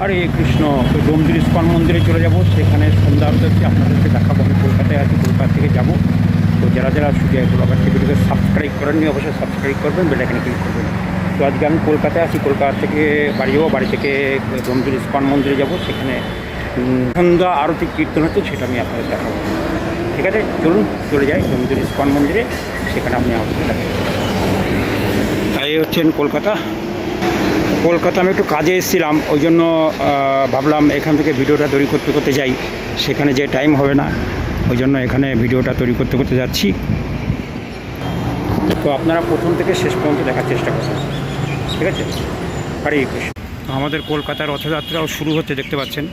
হরে কৃষ্ণ তো ডোমজুর ইস্কন মন্দিরে চলে যাব। সেখানে সন্ধ্যা হচ্ছে আপনাদেরকে দেখাবো। আমি কলকাতায় আছি, কলকাতা থেকে যাব। তো যারা যারা সুযোগ ব্লগার টিভিটিকে সাবস্ক্রাইব করেননি অবশ্যই সাবস্ক্রাইব করবেন বেল আইকনে ক্লিক করবেন। তো আজকে আমি কলকাতায় আছি, কলকাতা থেকে বাড়ি যাব, বাড়ি থেকে ডোমজুর ইস্কন মন্দিরে যাব। সেখানে সন্ধ্যা আরতি কীর্তন হচ্ছে, সেটা আমি আপনাদের দেখাবো। ঠিক আছে? চলুন, চলে যাই ডোমজুর ইস্কন মন্দিরে। সেখানে আপনি আরতি দেখাবেন এই হচ্ছেন কলকাতা। কলকাতা আমি একটু কাজে এসেছিলাম, ওই জন্য ভাবলাম এখান থেকে ভিডিওটা তৈরি করতে করতে যাই। সেখানে যে টাইম হবে না, ওই জন্য এখানে ভিডিওটা তৈরি করতে করতে যাচ্ছি। তো আপনারা প্রথম থেকে শেষ পর্যন্ত দেখার চেষ্টা করবেন ঠিক আছে? হরে কৃষ্ণ। আমাদের কলকাতার রথযাত্রাও শুরু হচ্ছে, দেখতে পাচ্ছেন।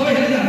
হয়ে যান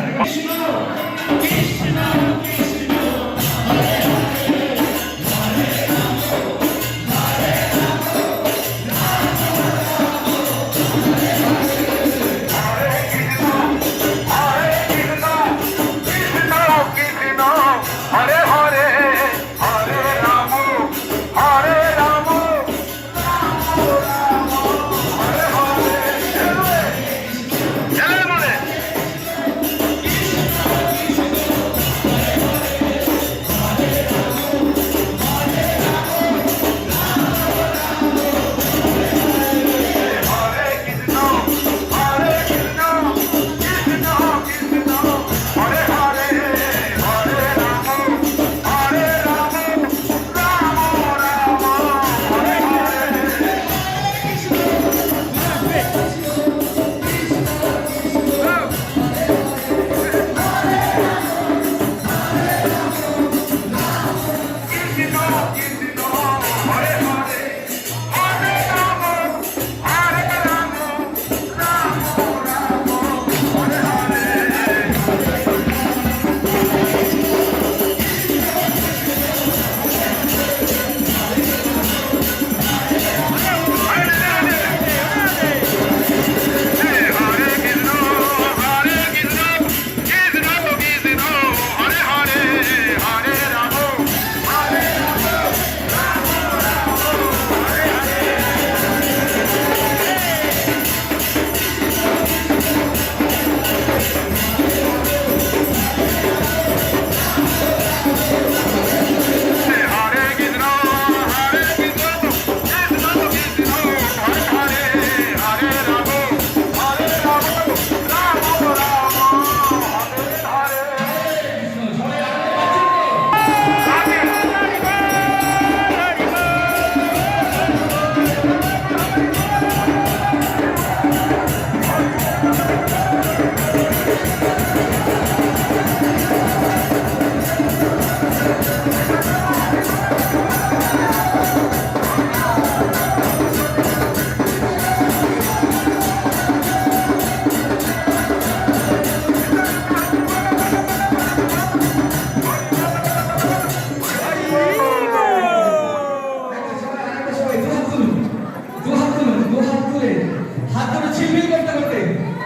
হাত ধরে করতে করতে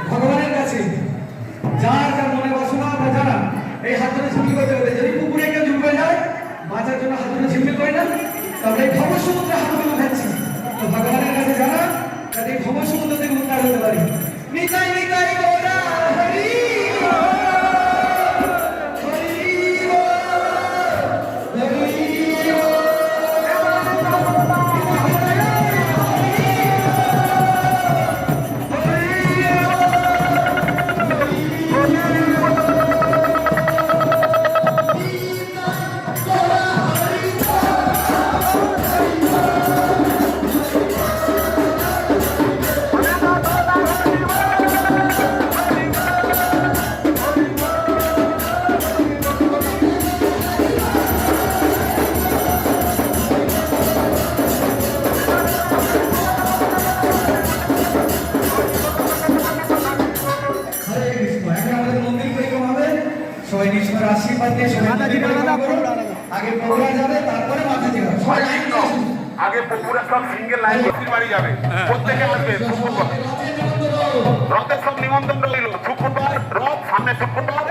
ভগবানের কাছে যার যার মনে বাসনা বা যারা এই হাত ধরে ছিলমিল করতে করতে যদি পুকুরে কেউ ডুবে যায়, বাঁচার জন্য হাত ধরে ছিলমিল করে না তাহলে এই ভবসমুদ্রে হাত ধরে উঠাচ্ছি তো ভগবানের কাছে জানা যাতে এই ভবসমুদ্র থেকে উদ্ধার হতে পারি। নিতাই নিতাই আগে পড়ুয়া যাবে তারপরে মাতাজি। আগে সব সিঙ্গেল লাইন বাড়ি যাবে। প্রত্যেকে আসবে রথের সব নিমন্ত্রণ রইল। শুক্রবার রথ সামনে শুক্রবার